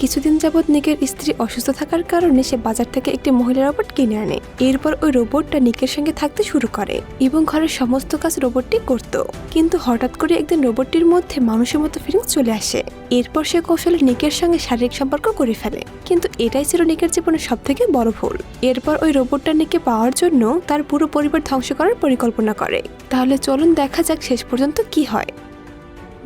কিছুদিন যাবৎ নিকের স্ত্রী অসুস্থ থাকার কারণে সে বাজার থেকে একটি মহিলা রোবট কিনে আনে। এরপর ওই রোবটটা নিকের সঙ্গে থাকতে শুরু করে এবং ঘরের সমস্ত কাজ রোবটটি করত। কিন্তু হঠাৎ করে একদিন রোবটটির মধ্যে মানুষের মতো ফিলিংস চলে আসে। এরপর সে কৌশলে নিকের সঙ্গে শারীরিক সম্পর্ক করে ফেলে। কিন্তু এটাই ছিল নিকের জীবনের সব থেকে বড় ভুল। এরপর ওই রোবটটা নিকে পাওয়ার জন্য তার পুরো পরিবার ধ্বংস করার পরিকল্পনা করে। তাহলে চলুন দেখা যাক শেষ পর্যন্ত কি হয়।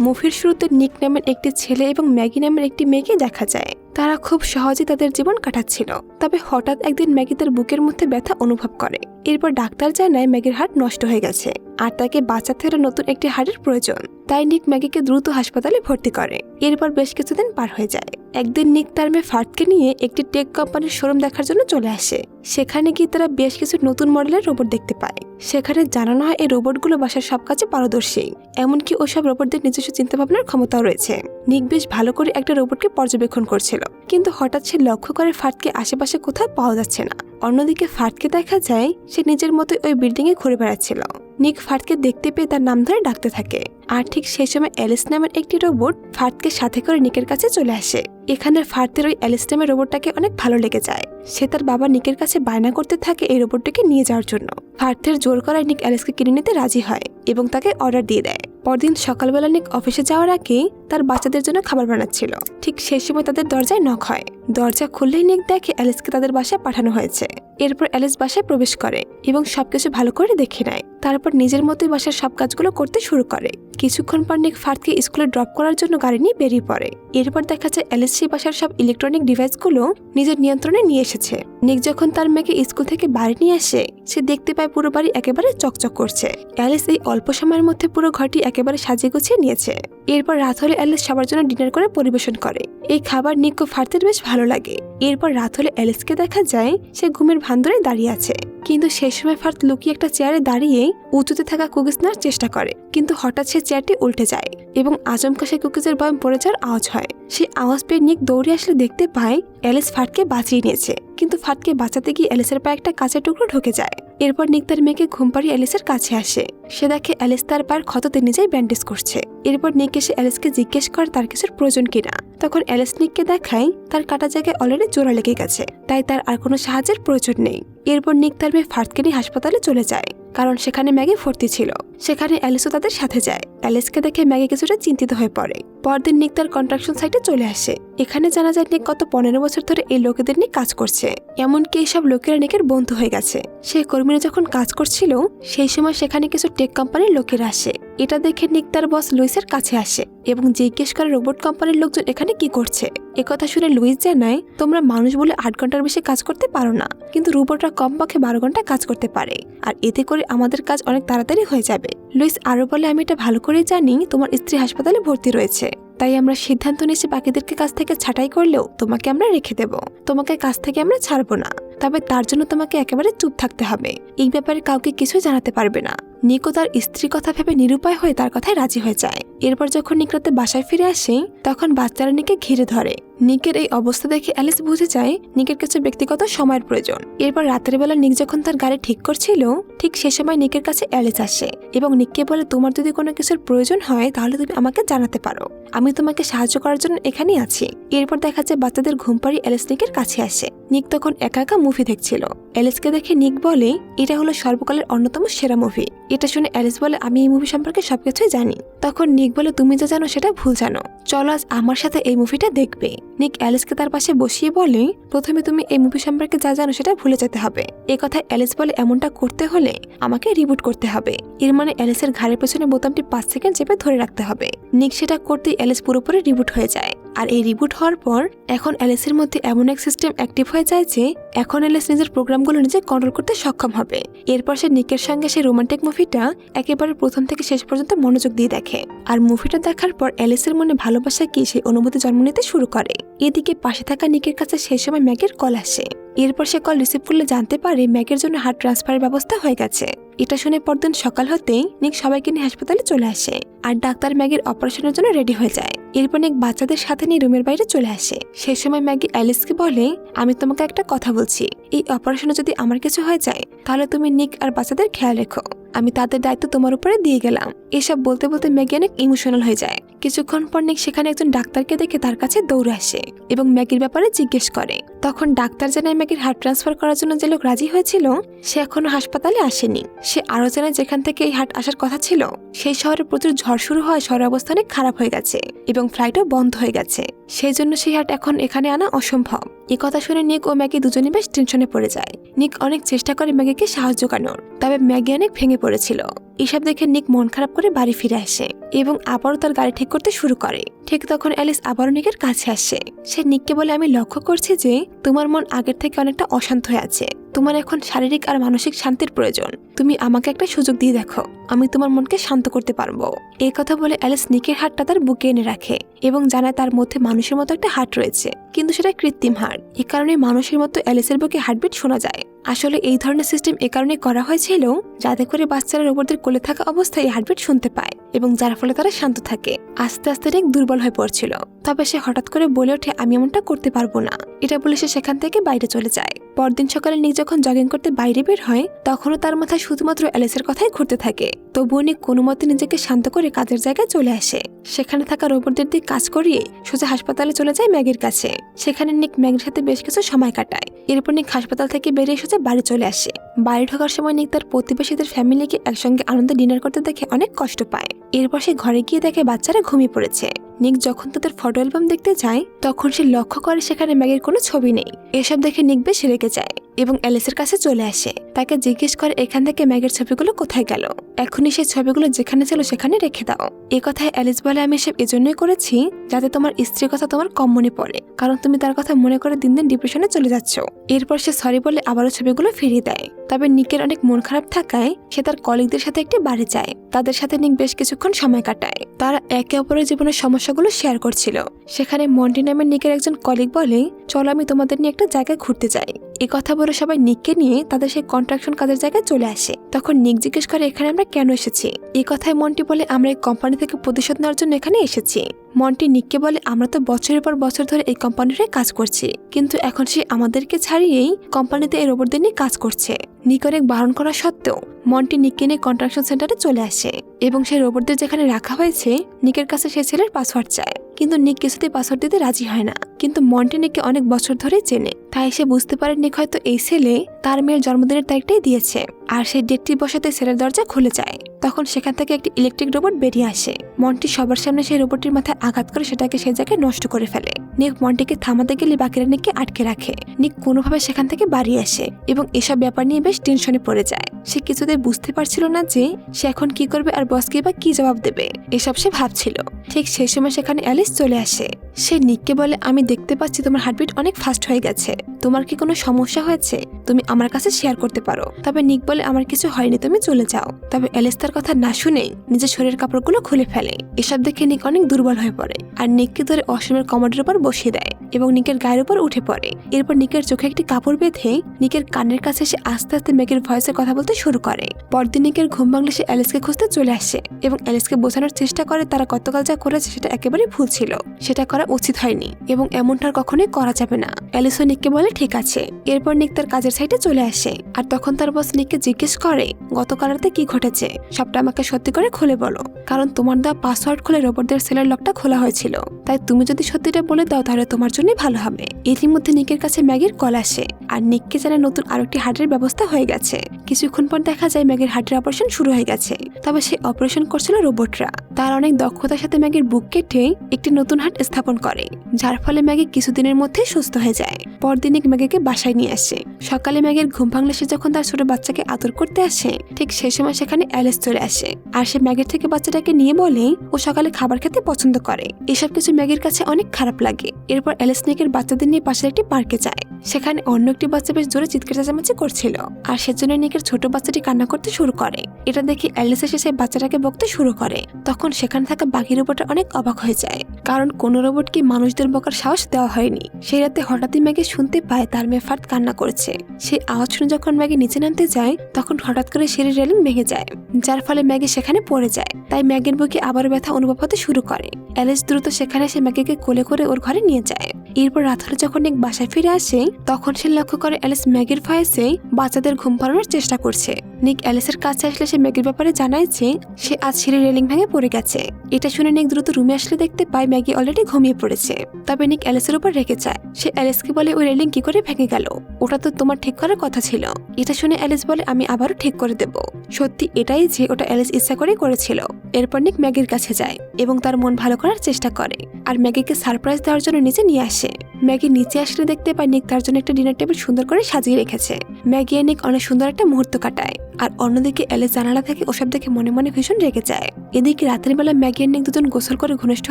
মুভির শুরুতে নিক নামের একটি ছেলে এবং ম্যাগি নামের একটি মেয়েকে দেখা যায়। তারা খুব সহজে তাদের জীবন কাটাচ্ছিল। তবে হঠাৎ একদিন ম্যাগি তার বুকের মধ্যে ব্যথা অনুভব করে। এরপর ডাক্তার জানায় ম্যাগির হাট নষ্ট হয়ে গেছে। আর তাকে বাঁচাতে হলে নতুন একটি হাড়ের প্রয়োজন। তাই নিক ম্যাগিকে দ্রুত হাসপাতালে ভর্তি করে। এরপর বেশ কিছুদিন পার হয়ে যায়। একদিন নিক তার মেয়ে ফার্টকে নিয়ে একটি টেক কোম্পানির শোরুম দেখার জন্য চলে আসে। সেখানে গিয়ে তারা বেশ কিছু নতুন মডেলের রোবট দেখতে পায়। সেখানে জানানো হয় এই রোবটগুলো বাসার সব কাজে পারদর্শী। এমনকি ওসব রোবটদের নিজস্ব চিন্তাভাবনার ক্ষমতাও রয়েছে। নিক বেশ ভালো করে একটা রোবটকে পর্যবেক্ষণ করছিল। কিন্তু হঠাৎ সে লক্ষ্য করে ফাটকে আশেপাশে কোথাও পাওয়া যাচ্ছে না। অন্যদিকে ফাটকে দেখা যায়, সে নিজের মতোই ওই বিল্ডিং এ ঘুরে বেড়াচ্ছিল। নিক ফাটকে দেখতে পেয়ে তার নাম ধরে ডাকতে থাকে। আর ঠিক সেই সময় অ্যালিস নামের একটি রোবট ফাটকে সাথে করে নিকের কাছে চলে আসে। এখানে ফার্তের ওই অ্যালিস নামের রোবটটাকে অনেক ভালো লেগে যায়। সে তার বাবা নিকের কাছে বায়না করতে থাকে এই রোবটটিকে নিয়ে যাওয়ার জন্য। ফার্থের জোর করায় নিক অ্যালিসকে কিনে নিতে রাজি হয় এবং তাকে অর্ডার দিয়ে দেয়। পরদিন সকালবেলা নিক অফিসে যাওয়ার আগে তার বাচ্চাদের জন্য খাবার বানাচ্ছিল। ঠিক সেই সময় তাদের দরজায় নখ হয়। দরজা খুললেই নিক দেখে অ্যালিসকে তাদের বাসায় পাঠানো হয়েছে। এরপর অ্যালিস বাসায় প্রবেশ করে এবং সবকিছু ভালো করে দেখে নেয়। তারপর নিজের মতোই বাসার সব কাজগুলো করতে শুরু করে। কিছুক্ষণ পর নিক ফার্থকে স্কুলে ড্রপ করার জন্য গাড়ি নিয়ে বেরিয়ে পড়ে। এরপর দেখা যায় অ্যালিস সেই বাসার সব ইলেকট্রনিক ডিভাইসগুলো নিজের নিয়ন্ত্রণে নিয়ে এসেছে। নিক যখন তার মেয়েকে স্কুল থেকে বাড়ি নিয়ে আসে, সে দেখতে পায় পুরো বাড়ি একেবারে চকচক করছে। অ্যালিস এই অল্প সময়ের মধ্যে পুরো ঘরটি একেবারে সাজিয়ে গুছিয়ে নিয়েছে। এরপর রাত হলে অ্যালিস সবার জন্য ডিনার করে পরিবেশন করে। এই খাবার নিক ও ফার্থের বেশ ভালো লাগে। এরপর রাত হলে অ্যালিসকে দেখা যায় সে ঘুমের ভান ধরে দাঁড়িয়ে আছে। কিন্তু সেই সময় ফার্ত লুকিয়ে একটা চেয়ারে দাঁড়িয়ে উঁচুতে থাকা কুকিজ নেওয়ার চেষ্টা করে। কিন্তু হঠাৎ সে চেয়ারটি উল্টে যায় এবং আচমকা সেই কুকিজের বয়ম পড়ে যাওয়ার আওয়াজ হয়। সেই আওয়াজ পেয়ে নিক দৌড়ে আসলে দেখতে পায় অ্যালিস ফার্টকে বাঁচিয়ে নিয়েছে। কিন্তু ফাটকে বাঁচাতে গিয়ে অ্যালিসের পায়ে একটা কাঁচের টুকরো ঢুকে যায়। এরপর নিক তার মেয়েকে ঘুম পাড়িয়ে অ্যালিসের কাছে আসে। সে দেখে অ্যালিস তার পায়ের ক্ষততে নিজেই ব্যান্ডেজ করছে। এরপর নিক এসে অ্যালিসকে জিজ্ঞেস করে তার কিছুর প্রয়োজন কিনা। তখন অ্যালিস নিককে দেখায় তার কাটা জায়গায় অলরেডি জোড়া লেগে গেছে, তাই তার আর কোনো সাহায্যের প্রয়োজন নেই। এরপর নিক তার মেয়ে ফার্টকে নিয়ে হাসপাতালে চলে যায়, কারণ সেখানে ম্যাগি ভর্তি ছিল। সেখানে অ্যালিসও তাদের সাথে যায়। অ্যালিসকে দেখে ম্যাগি কিছুটা চিন্তিত হয়ে পড়ে। পরদিন নিক তার কন্ট্রাকশন সাইটে চলে আসে। এখানে জানা যায় নিক গত পনেরো বছর ধরে এই লোকেদের নিয়ে কাজ করছে। এমনকি এইসব লোকেরা নিকের বন্ধু হয়ে গেছে। সে কর্মীরা যখন কাজ করছিল, সেই সময় সেখানে কিছু টেক কোম্পানির লোকেরা আসে। এটা দেখে নিক তার বস লুইসের কাছে আসে। এবং জিজ্ঞেস করে রোবট কোম্পানির লোকজন, এখানে কি করছে? একথা শুনে লুইস জানায়, তোমরা মানুষ বলে আট ঘণ্টার বেশি কাজ করতে পারো না, কিন্তু রোবটরা কমপক্ষে বারো ঘণ্টা কাজ করতে পারে, আর এতে করে আমাদের কাজ অনেক তাড়াতাড়ি হয়ে যাবে। লুইস আরও বলে, আমি এটা ভালো করে জানি, তোমার স্ত্রী হাসপাতালে ভর্তি রয়েছে। তাই আমরা সিদ্ধান্ত নিয়েছি বাকিদেরকে কাছ থেকে ছাঁটাই করলেও তোমাকে আমরা রেখে দেব। তোমাকে কাছ থেকে আমরা ছাড়বো না। তবে তার জন্য তোমাকে একেবারে চুপ থাকতে হবে। এই ব্যাপারে কাউকে কিছু জানাতে পারবে না। নিকো তার স্ত্রীর কথা ভেবে নিরুপায় হয়ে তার কথায় রাজি হয়ে যায়। এরপর যখন নিকোতে বাসায় ফিরে আসে, তখন বাচ্চারা নিকে ঘিরে ধরে। নিকের এই অবস্থা দেখে অ্যালিস বুঝে যায় নিকের কিছু ব্যক্তিগত সময়ের প্রয়োজন। এরপর রাতের বেলা নিক যখন তার গাড়ি ঠিক করছিল, ঠিক সে সময় নিকের কাছে অ্যালিস আসে এবং নিককে বলে, তোমার যদি কোনো কিছুর প্রয়োজন হয়, তাহলে তুমি আমাকে জানাতে পারো। আমি তোমাকে সাহায্য করার জন্য এখানেই আছি। এরপর দেখা যায় বাচ্চাদের ঘুম পাড়িয়ে অ্যালিস নিকের কাছে আসে। নিক তখন একা একা মুভি দেখছিল। অ্যালিসকে দেখে নিক বলে, এটা হলো সর্বকালের অন্যতম সেরা মুভি এটা শুনে অ্যালিস বলে, আমি এই মুভি সম্পর্কে সবকিছুই জানি। তখন নিক বলে, তুমি যা জানো সেটা ভুল জানো। চলো আজ আমার সাথে এই মুভিটা দেখবে। নিক অ্যালিসকে তার পাশে বসিয়ে বলে, প্রথমে তুমি এই মুভি সম্পর্কে যা জানো সেটা ভুলে যেতে হবে। এ কথা অ্যালিস বলে, এমনটা করতে হলে আমাকে রিবুট করতে হবে। এর মানে অ্যালিসের ঘাড়ের পেছনে বোতামটি পাঁচ সেকেন্ড চেপে ধরে রাখতে হবে। নিক সেটা করতেই অ্যালিস পুরোপুরি রিবুট হয়ে যায়। আর এই রিবুট হওয়ার পর এখন অ্যালিসের মধ্যে এমন এক সিস্টেম অ্যাক্টিভ হয়ে যায় যে এখন অ্যালিস নিজের প্রোগ্রামগুলো নিজে কন্ট্রোল করতে সক্ষম হবে। এরপর সে নিকের সঙ্গে সেই রোমান্টিক মুভিটা একেবারে প্রথম থেকে শেষ পর্যন্ত মনোযোগ দিয়ে দেখে। আর মুভিটা দেখার পর অ্যালিসের মনে ভালোবাসা কি সেই অনুভূতি জন্ম নিতে শুরু করে। এদিকে পাশে থাকা নিকের কাছে সেই সময় ম্যাগের কল আসে। এরপর সে কল রিসিভ করলে জানতে পারে ম্যাগের জন্য হার্ট ট্রান্সফারের ব্যবস্থা হয়ে গেছে। এটা শুনে পরদিন সকাল হতেই নিক সবাইকে নিয়ে হাসপাতালে চলে আসে আর ডাক্তার ম্যাগির অপারেশনের জন্য রেডি হয়ে যায়। এরপর নিক বাচ্চাদের সাথে নিয়ে রুমের বাইরে চলে আসে। সেই সময় ম্যাগি অ্যালিসকে বলে, আমি তোমাকে একটা কথা বলছি। এই অপারেশনে যদি আমার কিছু হয়ে যায়, তাহলে তুমি নিক আর বাচ্চাদের খেয়াল রেখো। আমি তাদের দায়িত্ব তোমার উপরে দিয়ে গেলাম। এসব বলতে বলতে ম্যাগি অনেক ইমোশনাল হয়ে যায়। কিছুক্ষণ পর নিক সেখানে একজন ডাক্তারকে দেখে তার কাছে দৌড়ে আসে এবং ম্যাগির ব্যাপারে জিজ্ঞেস করে। তখন ডাক্তার জানায় ম্যাগির হার্ট ট্রান্সফার করার জন্য যে লোক রাজি হয়েছিল, সে এখনও হাসপাতালে আসেনি। সে আরও জানে যেখান থেকে এই হাট আসার কথা ছিল, সেই শহরে প্রচুর ঝড় শুরু হয় শহরের অবস্থা অনেক খারাপ হয়ে গেছে এবং ফ্লাইটও বন্ধ হয়ে গেছে। সেই জন্য সেই হাট এখন এখানে আনা অসম্ভব। এই কথা শুনে নিক ও ম্যাগি দুজনে বেশ টেনশনে পড়ে যায়। নিক অনেক চেষ্টা করে ম্যাগিকে সাহায্য জোগানোর তবে ম্যাগি অনেক ভেঙে পড়েছিল। এসব দেখে নিক মন খারাপ করে বাড়ি ফিরে আসে এবং আবারও তার গাড়ি ঠিক করতে শুরু করে। ঠিক তখন অ্যালিস আবারও নিকের কাছে আসে। সে নিককে বলে, আমি লক্ষ্য করছি যে তোমার মন আগের থেকে অনেকটা অশান্ত হয়ে আছে। তোমার এখন শারীরিক আর মানসিক শান্তির প্রয়োজন। তুমি আমাকে একটা সুযোগ দিয়ে দেখো। আমি তোমার মনকে শান্ত করতে পারব। এই কথা বলে অ্যালিস নিকের হাটটা তার বুকে এনে রাখে এবং জানায় তার মধ্যে মানুষের মতো একটা হাট রয়েছে। কিন্তু সেটা কৃত্রিম হাট। এ কারণে মানুষের মতো অ্যালিসের বুকে হার্টবিট শোনা যায়। আসলে এই ধরনের সিস্টেম এ কারণে করা হয়েছিল যাতে করে বাচ্চারা রোবটদের কোলে থাকা অবস্থায় হার্টবিট শুনতে পায় এবং যার ফলে তারা শান্ত থাকে। আস্তে আস্তে রিক দুর্বল হয়ে পড়ছিল। তবে সে হঠাৎ করে বলে ওঠে, আমি এমনটা করতে পারব না। এটা বলে সে সেখান থেকে বাইরে চলে যায়। পরদিন সকালে নিক যখন জগিং করতে বাইরে বের হয়, তখনও তার মাথায় শুধুমাত্র অ্যালিসের কথাই ঘুরতে থাকে। তবুও নিক কোনো মতে নিজেকে শান্ত করে কাজের জায়গায় চলে আসে। সেখানে থাকা রোবটদের দিয়ে কাজ করিয়ে সোজা হাসপাতালে চলে যায় ম্যাগির কাছে। সেখানে নিক ম্যাগির সাথে বেশ কিছু সময় কাটায়। এরপর নিক হাসপাতাল থেকে বেরিয়ে সোজা বাড়ি চলে আসে। বাড়ি ঢোকার সময় নিক তার প্রতিবেশীদের ফ্যামিলিকে একসঙ্গে আনন্দে ডিনার করতে দেখে অনেক কষ্ট পায়। এরপর সে ঘরে গিয়ে দেখে বাচ্চারা ঘুমিয়ে পড়েছে। নিক যখন তাদের ফটো অ্যালবাম দেখতে যায়, তখন সে লক্ষ্য করে সেখানে ম্যাগের কোনো ছবি নেই। এসব দেখে নিক বেশ রেগে যায়। এবং অ্যালিসের কাছে চলে আসে। তাকে জিজ্ঞেস করে, এখান থেকে ম্যাগের ছবিগুলো কোথায় গেল? এখনই সেই ছবিগুলো যেখানে ছিল সেখানে রেখে দাও। এ কথায় অ্যালিস বলে, আমি এসব এজন্যই করেছি যাতে তোমার স্ত্রীর কথা তোমার কম মনে পড়ে, কারণ তুমি তার কথা মনে করে দিন দিন ডিপ্রেশনে চলে যাচ্ছ। এরপর সে সরি বলে আবারও ছবিগুলো ফিরিয়ে দেয়। তবে নিকের অনেক মন খারাপ থাকায় সে তার কলিগদের সাথে একটি বাড়ি যায়। তাদের সাথে নিক বেশ কিছুক্ষণ সময় কাটায়। তারা একে অপরের জীবনের সমস্যাগুলো শেয়ার করছিল। সেখানে মন্টি নামের নিকের একজন কলিগ বলে, চলো, আমি তোমাদের নিয়ে একটা জায়গায় ঘুরতে যাই। এই কথা বলে সবাই নিককে নিয়ে তাদের সেই কন্ট্রাকশন কাজের জায়গায় চলে আসে। তখন নিক জিজ্ঞেস করে, এখানে আমরা কেন এসেছি? এই কথায় মন্টি বলে, আমরা এই কোম্পানি থেকে প্রতিশোধ নেওয়ার জন্য এখানে এসেছি। মন্টি নিককে বলে, আমরা তো বছরের পর বছর ধরে এই কোম্পানিটাই কাজ করছি, কিন্তু এখন সে আমাদেরকে ছাড়িয়েই কোম্পানিতে এই রোবটদের নিয়ে কাজ করছে। নিক অনেক বারণ করা সত্ত্বেও মন্টি নিককে নিয়ে কন্ট্রাকশন সেন্টারে চলে আসে এবং সেই রোবটদের যেখানে রাখা হয়েছে, নিকের কাছে সে ছেলের পাসওয়ার্ড চায়। কিন্তু নিক কিছুতেই পাসওয়ার্ড দিতে রাজি হয় না। কিন্তু মন্টি নিককে অনেক বছর ধরে চেনে, তাই সে বুঝতে পারে নিক হয়তো এই ছেলে তার মেয়ের জন্মদিনের তারিখটাই দিয়েছে। আর সেই ডেটটি বসাতে ছেলের দরজা খুলে যায়। তখন সেখান থেকে একটি ইলেকট্রিক রোবট বেরিয়ে আসে। মন্টি সবার সামনে সেই রোবটটির মাথায় আঘাত করে সেটাকে সেই জায়গায় নষ্ট করে ফেলে। নিক মন্টিকে থামাতে গেলে বাকিরা নিককে আটকে রাখে। নিক কোনোভাবে সেখান থেকে বাড়ি আসে এবং এসব ব্যাপার নিয়ে বেশ টেনশনে পড়ে যায়। সে কিছুতে বুঝতে পারছিল না যে সে এখন কি করবে আর বসকে বা কি জবাব দেবে। এসব সে ভাবছিল। ঠিক সেই সময় সেখানে অ্যালিস চলে আসে। সে নিককে বলে, আমি দেখতে পাচ্ছি তোমার হার্টবিট অনেক ফাস্ট হয়ে গেছে। তোমার কি কোনো সমস্যা হয়েছে? তুমি আমার কাছে শেয়ার করতে পারো। তবে নিক বলে, আমার কিছু হয়নি, তুমি চলে যাও। তবে অ্যালিস তার কথা না শুনেই নিজের শরীরের কাপড়গুলো খুলে ফেলে। এসব দেখে নিক অনেক দুর্বল হয়ে পড়ে আর নিককে ধরে অসীমের কমরের উপর বসিয়ে দেয় এবং নিকের গায়ের উপর উঠে পড়ে। এরপর নিকের চোখে একটি কাপড় বেঁধে নিকের কানের কাছে এসে আস্তে আস্তে মেঘের ভয়েসে কথা বলতে শুরু করে। পরদিন নিকের ঘুম ভাঙলে সে অ্যালিসকে খুঁজতে চলে আসে এবং অ্যালিসকে বোঝানোর চেষ্টা করে তারা গতকাল যা করেছে সেটা একেবারে ভুল ছিল। সেটা করা উচিত হয়নি এবং এমনটা কখনোই করা যাবে না। অ্যালিসও নিককে বলে, ঠিক আছে। এরপর নিক তার কাজের সাইডে চলে আসে আর তখন তার বস নিককে জিজ্ঞেস করে, গতকাল রাতে কি ঘটেছে? সবটা আমাকে সত্যি করে খুলে বলো। কারণ তোমার দেওয়া পাসওয়ার্ড খুলে রোবটদের সেলের লকটা খোলা হয়েছিল। তাই তুমি যদি সত্যিটা বলে দাও, তাহলে তোমার জন্যই ভালো হবে। এরই মধ্যে নিকের কাছে ম্যাগির কল আসে আর নিককে জানে নতুন আরেকটি হার্টের ব্যবস্থা হয়ে গেছে। কিছুক্ষণ পর দেখা যায় ম্যাগির হার্টের অপারেশন শুরু হয়ে গেছে। তবে সে অপারেশন করছিল রোবটরা। তার অনেক দক্ষতার সাথে ম্যাগির বুক কেটে একটি নতুন হার্ট স্থাপন করে, যার ফলে ম্যাগি কিছুদিনের মধ্যে সুস্থ হয়ে যায়। পরদিন নিক ম্যাগিকে বাসায় নিয়ে আসে। সকালে ম্যাগির ঘুম ভাঙলে সে যখন তার ছোট বাচ্চাকে আদর করতে আসে, ঠিক সে সময় সেখানে অ্যালেস চলে আসে। আর সে ম্যাগির থেকে বাচ্চাটাকে নিয়ে বলে, ও সকালে খাবার খেতে পছন্দ করে। এসব কিছু ম্যাগির কাছে অনেক খারাপ লাগে। এরপর অ্যালেস নিকের বাচ্চাদের নিয়ে পাশের একটি পার্কে যায়। সেখানে অন্য একটি বাচ্চা বেশ জোরে চিৎকার চেঁচামেচি করছিল। আর সেজন্য নিকের ছোট বাচ্চাটি কান্না করতে শুরু করে। এটা দেখে অ্যালিস এসে সেই বাচ্চাটাকে বকতে শুরু করে। তখন সেখানে থাকা বাকি রোবটটা অনেক অবাক হয়ে যায়। কারণ কোনো রোবটকে মানুষদের বকার সাহস দেওয়া হয়নি। সেই রাতে হঠাৎই ম্যাগি শুনতে পায় তার মেয়ে ফার্দ কান্না করছে। সেই আওয়াজ শুনে যখন ম্যাগি নিচে নামতে যায়, তখন হঠাৎ করে সিঁড়ির রেলিং ভেঙে যায়, যার ফলে ম্যাগি সেখানে পড়ে যায়। তাই ম্যাগির বুকে আবার ব্যথা অনুভব হতে শুরু করে। অ্যালিস দ্রুত সেখানে সে ম্যাগিকে কোলে করে ওর ঘরে নিয়ে যায়। এরপর রাত হলে যখন এক বাসায় ফিরে আসে, তখন সে লক্ষ্য করে অ্যালিস ম্যাগির ভয়েসে বাচ্চাদের ঘুম পাড়ানোর চেষ্টা করছে। নিক অ্যালিসের কাছে আসলে সে ম্যাগির ব্যাপারে জানায় যে, সে আজ সিঁড়ির রেলিং ভেঙে পড়ে গেছে। এটা শুনে নিক দ্রুত রুমে আসলে দেখতে পায় ম্যাগি অলরেডি ঘুমিয়ে পড়েছে। তবে নিক অ্যালিসের উপর রেখে যায়। সে অ্যালিসকে বলে, ওই রেলিং কি করে ভেঙে গেল? ওটা তো তোমার ঠিক করার কথা ছিল। এটা শুনে অ্যালিস বলে, আমি আবারও ঠিক করে দেব। সত্যি এটাই যে, ওটা অ্যালিস ইচ্ছা করে করেছিল। এরপর নিক ম্যাগির কাছে যায় এবং তার মন ভালো করার চেষ্টা করে। আর ম্যাগিকে সারপ্রাইজ দেওয়ার জন্য নিচে নিয়ে আসে। ম্যাগি নিচে আসলে দেখতে পায় নিক তার জন্য একটা ডিনার টেবিল সুন্দর করে সাজিয়ে রেখেছে। ম্যাগি আর নিক অনেক সুন্দর একটা মুহূর্ত কাটায়। আর অন্যদিকে এলে জানালা থেকে ওসব দেখে মনে মনে ভীষণ রেগে যায়। এদিকে রাতের বেলা ম্যাগি নিক দুজন গোসল করে ঘনিষ্ঠ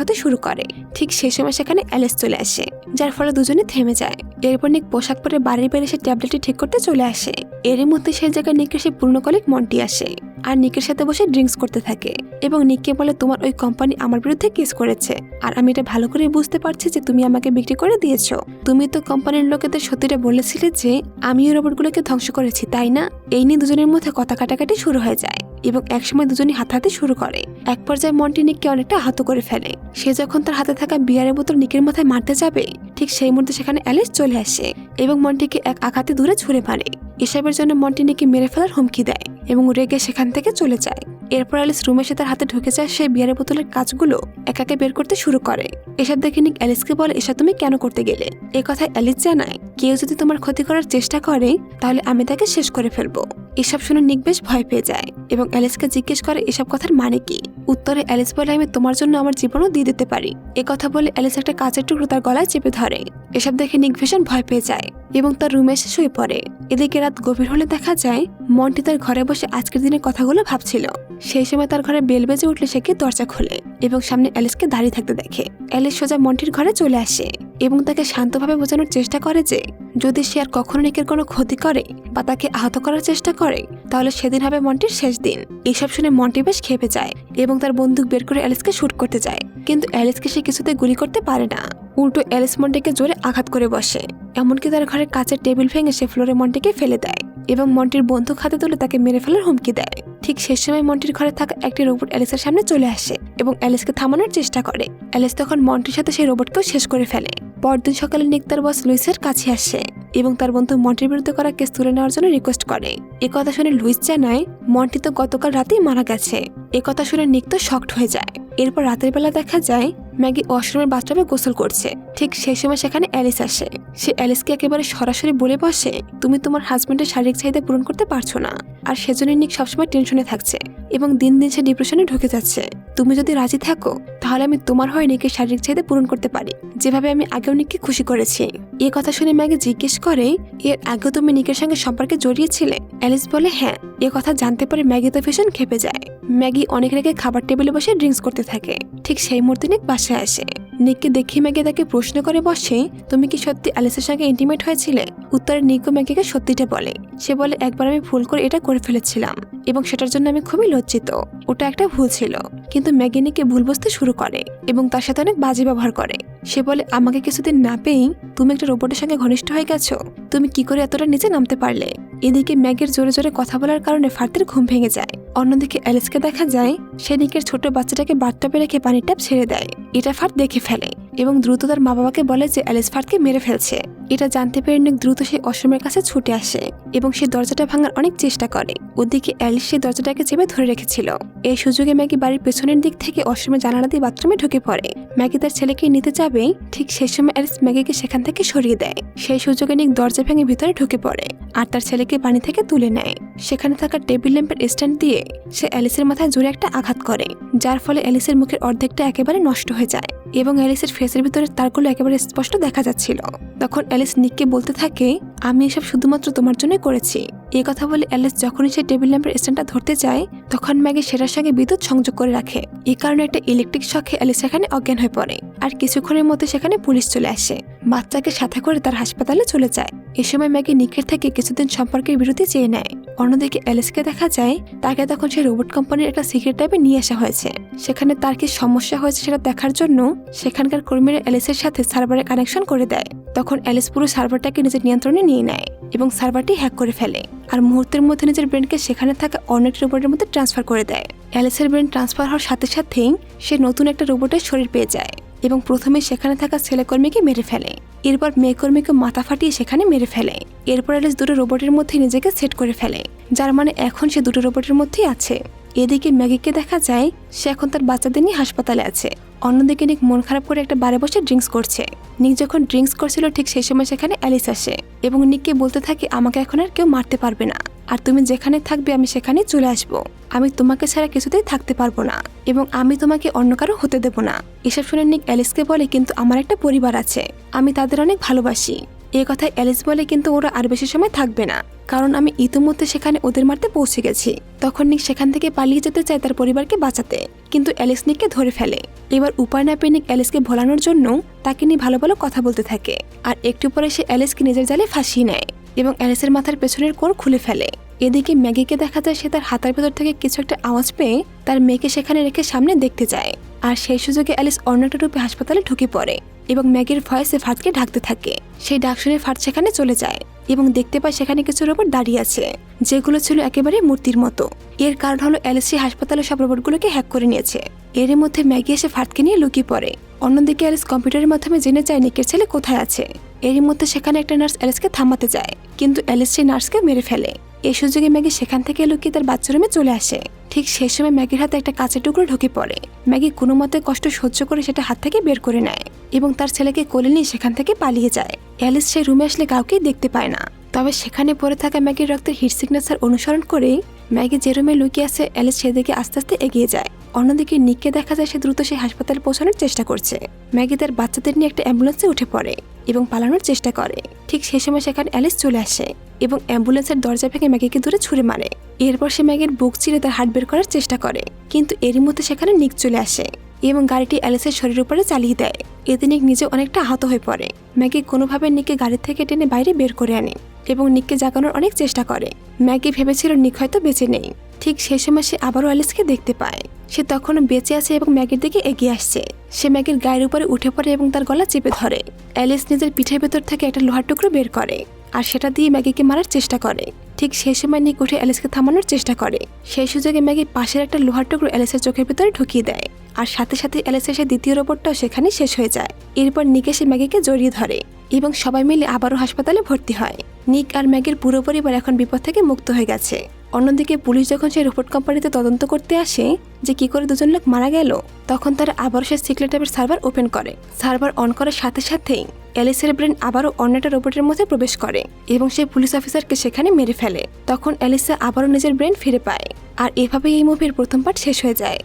হতে শুরু করে। ঠিক সেই সময় সেখানে অ্যালেস চলে আসে, যার ফলে দুজনে থেমে যায়। এরপর নিক পোশাক পরে বাড়ির বাইরে সে ট্যাবলেটটি ঠিক করতে চলে আসে। এরই মধ্যে সেই জায়গায় নিকের সে পূর্ণকালিক মন্টি আসে। আর নিকের সাথে বসে ড্রিঙ্কস করতে থাকে। এবং নিককে বলে, তোমার ওই কোম্পানি আমার বিরুদ্ধে কেস করেছে। আর আমি এটা ভালো করে বুঝতে পারছি যে তুমি আমাকে বিক্রি করে দিয়েছ। তুমি তো কোম্পানির লোকেদের সত্যিটা বলেছিলে যে, আমি ওই রোবটগুলোকে ধ্বংস করেছি, তাই না? এই নিয়ে দুজনের মধ্যে কথা কাটাকাটি শুরু হয়ে যায়। এবং একসময় দুজনই হাতাহাতি শুরু করে। এক পর্যায়ে মন্টি নিককে অনেকটা আহত করে ফেলে। সে যখন তার হাতে থাকা বিয়ারের বোতল নিকের মাথায় মারতে যাবে, ঠিক সেই মুহূর্তে সেখানে অ্যালিস চলে আসে এবং মন্টিকে এক আঘাতে দূরে ছুঁড়ে মারে। এসবের জন্য মন্টি নিকে মেরে ফেলার হুমকি দেয় এবং রেগে সেখান থেকে চলে যায়। এরপর অ্যালিস রুমে এসে তার হাতে ঢুকে যায় সেই বিয়ারের বোতলের কাজগুলো একাকে বের করতে শুরু করে। এসব দেখে নিক অ্যালিসকে বলে, এসব তুমি কেন করতে গেলে? এ কথায় অ্যালিস জানায়, কেউ যদি তোমার ক্ষতি করার চেষ্টা করে, তাহলে আমি তাকে শেষ করে ফেলব। এসব শুনে নিক বেশ ভয় পেয়ে যায় এবং অ্যালিসকে জিজ্ঞেস করে, এসব কথার মানে কি? উত্তরে, অ্যালিস বলে, আমি তোমার জন্য আমার জীবনও দিয়ে দিতে পারি। এ কথা বলে অ্যালিস একটা কাঁচের টুকরো তার গলায় চেপে ধরে। এসব দেখে নিক ভীষণ ভয় পেয়ে যায় এবং তার রুমে এসে শুয়ে পড়ে। এদিকে রাত গভীর হলে দেখা যায়, মন্টি তার ঘরে বসে আজকের দিনের কথাগুলো ভাবছিল। সেই সময় তার ঘরে বেল বেজে উঠলে সে গিয়ে দরজা খোলে এবং সামনে অ্যালিসকে দাঁড়িয়ে থাকতে দেখে। অ্যালিস সোজা মন্টির ঘরে চলে আসে এবং তাকে শান্তভাবে বোঝানোর চেষ্টা করে যে যদি সে আর কখনো নিকের কোনো ক্ষতি করে বা তাকে আহত করার চেষ্টা করে, তাহলে সেদিন হবে মন্টির শেষ দিন। এইসব শুনে মন্টি বেশ খেপে যায় এবং তার বন্দুক বের করে অ্যালিসকে শ্যুট করতে যায়। কিন্তু অ্যালিসকে সে কিছুতে গুলি করতে পারে না। উল্টো অ্যালিস মন্টিকে জোরে আঘাত করে বসে। এমনকি তার ঘরের কাচের টেবিল ভেঙে সে ফ্লোরে মন্টিকে ফেলে দেয় এবং মন্টির বন্দুক হাতে তুলে তাকে মেরে ফেলার হুমকি দেয়। ঠিক শেষ সময় মন্টির ঘরে থাকা একটি রোবট অ্যালিসের সামনে চলে আসে এবং অ্যালিসকে থামানোর চেষ্টা করে। অ্যালিস তখন মন্টির সাথে সেই রোবটকেও শেষ করে ফেলে। পরদিন সকালে নিক তার বস লুইসের কাছে আসে এবং তার বন্ধু মন্টির বিরুদ্ধে করা কেস তুলে নেওয়ার জন্য রিকোয়েস্ট করে। এ কথা শুনে লুইস জানায়, মন্টি তো গতকাল রাতেই মারা গেছে। এ কথা শুনে নিক তো শক্ট হয়ে যায়। এরপর রাতের বেলা দেখা যায় ম্যাগি ওয়াশরুমের বাথটাবে গোসল করছে। ঠিক সেই সময় সেখানে অ্যালিস আসে। সে অ্যালিসকে একেবারে সরাসরি বলে বসে, তুমি তোমার হাজবেন্ডের শারীরিক চাহিদা পূরণ করতে পারছ না। আর সেজন্য নিক সবসময় টেনশনে থাকছে এবং দিন দিন সে ডিপ্রেশনে ঢুকে যাচ্ছে। তুমি যদি রাজি থাকো, তাহলে আমি তোমার হয়ে নিকের শারীরিক চাহিদা পূরণ করতে পারি। যেভাবে আমি আগেও নিককে খুশি করেছি। এ কথা শুনে ম্যাগি জিজ্ঞেস করে, এর আগেও তুমি নিকের সঙ্গে সম্পর্কে জড়িয়েছিলে? অ্যালিস বলে হ্যাঁ এ কথা জানতে পারে ম্যাগি তো ভীষণ খেপে যায়। ম্যাগি অনেক রেগে খাবার টেবিলে বসে ড্রিঙ্কস করতে থাকে। ঠিক সেই মুহূর্তে নিক বাসায় আসে। নিককে দেখে ম্যাগি তাকে প্রশ্ন করে বসে, তুমি কি সত্যি অ্যালিসের সঙ্গে ইন্টিমেট হয়েছিলে? উত্তরে নিকো ম্যাগিকে সত্যিটা বলে। সে বলে, একবার আমি ভুল করে এটা করে ফেলেছিলাম এবং সেটার জন্য আমি খুবই লজ্জিত। ওটা একটা ভুল ছিল। কিন্তু ম্যাগি নিককে ভুল বুঝতে শুরু করে এবং তার সাথে অনেক বাজে ব্যবহার করে। সে বলে, আমাকে কিছুদিন না পেয়েই তুমি একটা রোবটের সঙ্গে ঘনিষ্ঠ হয়ে গেছো। তুমি কি করে এতটা নিচে নামতে পারলে? এদিকে ম্যাগের জোরে জোরে কথা বলার কারণে ফার্তের ঘুম ভেঙে যায়। অন্যদিকে অ্যালিসকে দেখা যায়, সে নিকের ছোট বাচ্চাটাকে বাথটাবে রেখে পানির ট্যাপ ছেড়ে দেয়। এটা ফার্ত দেখে ফেলে। এবং দ্রুত তার মা বাবাকে বলে যে অ্যালিস ফার্টকে মেরে ফেলছে। এটা জানতে পেরে নিক দ্রুত সেই অসমের কাছে ছুটে আসে এবং সে দরজাটা ভাঙার অনেক চেষ্টা করে। ওদিকে অ্যালিস সেই দরজাটাকে চেপে ধরে রেখেছিল। এই সুযোগে ম্যাগি বাড়ির পেছনের দিক থেকে অসমের জানালা দিয়ে বাথরুমে ঢুকে পড়ে। ম্যাগি তার ছেলেকে নিতে যাবে ঠিক সেই সময় অ্যালিস ম্যাগিকে সেখান থেকে সরিয়ে দেয়। সেই সুযোগে নিক দরজা ভেঙে ভিতরে ঢুকে পড়ে আর তার ছেলেকে পানি থেকে তুলে নেয়। সেখানে থাকা টেবিল ল্যাম্পের স্ট্যান্ড দিয়ে সে অ্যালিসের মাথায় জোরে একটা আঘাত করে, যার ফলে অ্যালিসের মুখের অর্ধেকটা একেবারে নষ্ট হয়ে যায় এবং অ্যালিসের ফেসের ভিতরে তারগুলো একেবারে স্পষ্ট দেখা যাচ্ছিল। তখন অ্যালিস নিককে বলতে থাকে আমি এসব শুধুমাত্র তোমার জন্যই করেছি। এই কথা বলে অ্যালিস যখনই সে টেবিল ল্যাম্পের স্ট্যান্ডটা ধরতে যায়, তখন ম্যাগি সেটার সঙ্গে বিদ্যুৎ সংযোগ করে রাখে। এই কারণে একটা ইলেকট্রিক শখে অ্যালিস সেখানে অজ্ঞান হয়ে পড়ে। আর কিছুক্ষণের মধ্যে সেখানে পুলিশ চলে আসে। বাচ্চাকে সাথে করে তার হাসপাতালে চলে যায়। এ সময় ম্যাগি নিকের থেকে কিছুদিন সম্পর্কের বিরতি চেয়ে নেয়। অন্যদিকে অ্যালিসকে দেখা যায়, তাকে তখন সে রোবট কোম্পানির একটা সিক্রেট টাইপে নিয়ে আসা হয়েছে। সেখানে তার কি সমস্যা হয়েছে সেটা দেখার জন্য সেখানকার কর্মীরা অ্যালিসের সাথে সার্ভারে কানেকশন করে দেয়। তখন অ্যালিস পুরো সার্ভারটাকে নিজের নিয়ন্ত্রণে নিয়ে নেয় এবং সার্ভারটি হ্যাক করে ফেলে। আর মুহূর্তের মধ্যে নিজের ব্রেনকে সেখানে থাকা অন্য রোবটের মধ্যে ট্রান্সফার করে দেয়। অ্যালিসের ব্রেন ট্রান্সফার হওয়ার সাথে সাথেই সে নতুন একটা রোবটের শরীর পেয়ে যায় এবং প্রথমে সেখানে থাকা ছেলেকর্মীকে মেরে ফেলে। এরপর মেয়েকর্মীকে মাথা ফাটিয়ে সেখানে মেরে ফেলে। এরপর অ্যালিস দুটো রোবটের মধ্যে নিজেকে সেট করে ফেলে, যার মানে এখন সে দুটো রোবটের মধ্যেই আছে। এদিকে ম্যাগিকে দেখা যায় সে এখন তার বাচ্চাদের নিয়ে হাসপাতালে আছে। অন্যদিকে নিক মন খারাপ করে একটা বারে বসে ড্রিঙ্কস করছে। নিক যখন ড্রিঙ্কস করছিল ঠিক সেই সময় সেখানে অ্যালিস আসে এবং নিককে বলতে থাকে, আমাকে এখন আর কেউ মারতে পারবে না। আর তুমি যেখানে থাকবে আমি সেখানে চলে আসব। আমি তোমাকে ছাড়া কিছুতেই থাকতে পারব না এবং আমি তোমাকে অন্য কারও হতে দেব না। এসব শুনে নিক অ্যালিসকে বলে, কিন্তু আমার একটা পরিবার আছে। আমি তাদের অনেক ভালোবাসি। এ কথায় অ্যালিস বলে কিন্তু ওরা আর বেশি সময় থাকবে না। কারণ আমি ইতিমধ্যে সেখানে ওদের মারতে পৌঁছে গেছি। তখন নিক সেখান থেকে পালিয়ে যেতে চায় তার পরিবারকে বাঁচাতে। কিন্তু অ্যালিস নিককে ধরে ফেলে। এবার উপায় না পেয়ে নিক অ্যালিসকে ভোলানোর জন্য তাকে নিয়ে ভালো ভালো কথা বলতে থাকে। আর একটু পরে সে অ্যালিসকে নিজের জালে ফাঁসিয়ে নেয় এবং অ্যালিসের মাথার পেছনের কোর খুলে ফেলে। এদিকে ম্যাগিকে দেখা যায় সে তার হাতের ভেতর থেকে কিছু একটা আওয়াজ পেয়ে তার মেয়েকে সেখানে রেখে সামনে দেখতে যায়। আর সেই সুযোগে অ্যালিস অন্য একটা রূপে হাসপাতালে ঢুকে পড়ে। এবং ম্যাগির ভয়েসে ফাটকে ঢাকতে থাকে। সেই ডাক শুনে ফাট সেখানে চলে যায় এবং দেখতে পায় সেখানে কিছু রোবট দাঁড়িয়ে আছে, যেগুলো ছিল একেবারে মূর্তির মতো। এর কারণ হলো অ্যালিস হাসপাতালে সব রোবটগুলোকে হ্যাক করে নিয়েছে। এর মধ্যে ম্যাগি এসে ফাটকে নিয়ে লুকিয়ে পড়ে। অন্যদিকে অ্যালিস কম্পিউটারের মাধ্যমে জেনে যায় নিকের ছেলে কোথায় আছে। এরই মধ্যে সেখানে একটা নার্স অ্যালিসকে থামাতে যায়, কিন্তু অ্যালিস সেই নার্সকে মেরে ফেলে। এই সুযোগে ম্যাগি সেখান থেকে লুকিয়ে তার বাচ্চা রুমে চলে আসে। ঠিক সেই সময় ম্যাগির হাতে একটা কাঁচের টুকরো ঢুকে পড়ে। ম্যাগি কোনো মতে কষ্ট সহ্য করে সেটা হাত থেকে বের করে নেয় এবং তার ছেলেকে কোলে নিয়ে সেখান থেকে পালিয়ে যায়। অ্যালিস সেই রুমে আসলে কাউকেই দেখতে পায় না। তবে সেখানে পড়ে থাকা ম্যাগির রক্তের হিট সিগনেচার অনুসরণ করেই ম্যাগি যে রুমে লুকিয়ে আসে অ্যালিস সেদিকে আস্তে আস্তে এগিয়ে যায়। অন্যদিকে নিককে দেখা যায় সে দ্রুত সেই হাসপাতালে পৌঁছানোর চেষ্টা করছে। ম্যাগি তার বাচ্চাদের নিয়ে একটা অ্যাম্বুলেন্সে উঠে পড়ে এবং পালানোর চেষ্টা করে। ঠিক সে সময় সেখানে অ্যালিস চলে আসে এবং অ্যাম্বুলেন্সের দরজা ভেঙে ম্যাগিকে দূরে ছুঁড়ে মারে। এরপর সে ম্যাগির বুক চিরে তার হার্ট বের করার চেষ্টা করে, কিন্তু এরই মধ্যে সেখানে নিক চলে আসে এবং গাড়িটি অ্যালিসের শরীরের উপরে চালিয়ে দেয়। এতে নিক নিজে অনেকটা আহত হয়ে পড়ে। ম্যাগি কোনোভাবে নিককে গাড়ি থেকে টেনে বাইরে বের করে আনে এবং নিককে জাগানোর অনেক চেষ্টা করে। ম্যাগি ভেবেছিল নিক হয়তো বেঁচে নেই। ঠিক সেই সময় সে আবারও অ্যালিসকে দেখতে পায়। সে তখনও বেঁচে আছে এবং ম্যাগির দিকে এগিয়ে আসছে। সে ম্যাগির গায়ের উপরে উঠে পড়ে এবং তার গলা চেপে ধরে। অ্যালিস নিজের পিঠের ভেতর থেকে একটা লোহার টুকরো বের করে আর সেটা দিয়ে ম্যাগিকে মারার চেষ্টা করে। ঠিক সেই সময় নিক উঠে অ্যালিসকে থামানোর চেষ্টা করে। সেই সুযোগে ম্যাগি পাশের একটা লোহার টুকরো অ্যালিসের চোখের ভেতরে ঢুকিয়ে দেয়। আর সাথে সাথে অ্যালিসের সে দ্বিতীয় রোবটটাও সেখানে শেষ হয়ে যায়। এরপর নিক এসে ম্যাগিকে জড়িয়ে ধরে এবং সবাই মিলে আবারও হাসপাতালে ভর্তি হয়। নিক আর ম্যাগির পুরো পরিবার এখন বিপদ থেকে মুক্ত হয়ে গেছে। অন্যদিকে পুলিশ যখন সেই রোবট কোম্পানিতে তদন্ত করতে আসে যে কি করে দুজন লোক মারা গেল, তখন তারা আবারও সেই সিক্রেট অ্যাপের সার্ভার ওপেন করে। সার্ভার অন করার সাথে সাথেই অ্যালিসের ব্রেন আবারও অন্য একটা রোবটের মধ্যে প্রবেশ করে এবং সেই পুলিশ অফিসারকে সেখানে মেরে ফেলে। তখন অ্যালিসা আবারও নিজের ব্রেন ফিরে পায়। আর এভাবেই এই মুভির প্রথম পার্ট শেষ হয়ে যায়।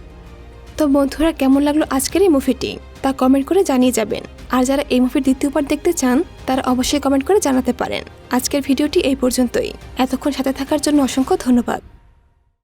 তো বন্ধুরা, কেমন লাগল আজকের এই মুভিটি? তা কমেন্ট করে জানিয়ে যাবেন। আর যারা এই মুভির দ্বিতীয় পার্ট দেখতে চান, তারা অবশ্যই কমেন্ট করে জানাতে পারেন। আজকের ভিডিওটি এই পর্যন্তই। এতক্ষণ সাথে থাকার জন্য অসংখ্য ধন্যবাদ।